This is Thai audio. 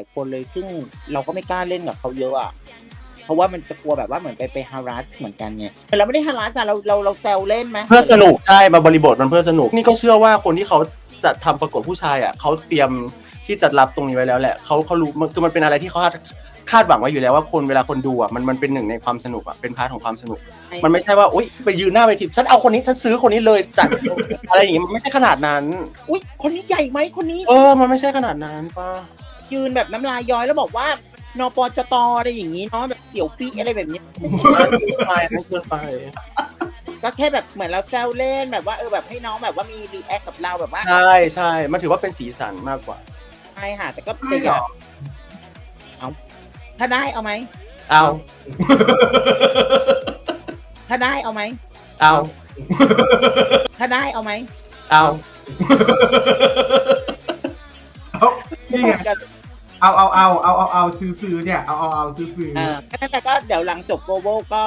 หลายคนเลยซึ่งเราก็ไม่กล้าเล่นกับเขาเยอะอะเพราะว่ามันจะกลัวแบบว่าเหมือนไปไปฮารัสเหมือนกันไงแต่เราไม่ได้ฮารัสอะเราเราเราแซวเล่นไหมเพื่อสนุกใช่มาบริบทมันเพื่อสนุกนี่ก็เชื่อว่าคนที่เขาจะทำประกวดผู้ชายอะเขาเตรียมที่จะรับตรงนี้ไว้แล้วแหละเขาเขารู้มันคือมันเป็นอะไรที่เขาคาดคาดหวังไว้อยู่แล้วว่าคนเวลาคนดูอะมันมันเป็นหนึ่งในความสนุกอะเป็นพาร์ทของความสนุก มันไม่ใช่ว่าอุ้ยไปยืนหน้าเวทีฉันเอาคนนี้ฉันซื้อคนนี้เลยจัด อะไรอย่างงี้มันไม่ใช่ขนาดนั้น อุ้ยคนนี้ใหญ่ไหมคนนี้ เออ มันไม่ใช่ขนาดนั้นป้า ยืนแบบน้ำลายย้อยแล้วบอกว่านปจตอะไรอย่างนี้เนาะแบบเสี่ยวปีอะไรแบบเนี้ย ไปนั่นเกินไป ก็แค่แบบเหมือนเราแซวเล่นแบบว่าเออแบบให้น้องแบบว่ามีรีแอคกับเราแบบว่าใช่ใช่ มันถือว่าเป็นสีสันมากกว่า ใช่ค่ะแต่ก็ไม่จะหรอเอาถ้าได้เอาไหมเอา ถ้าได้เอาไหมเอา ถ้าได้เอาไหมเอาเอานี่ไง เอาเอาเอาเอาเอาเอาซื้อซื้อเนี่ยเอาเอาเอาซื้อซื้อ เออก็นั่นแหละก็เดี๋ยวหลังจบโกโบก็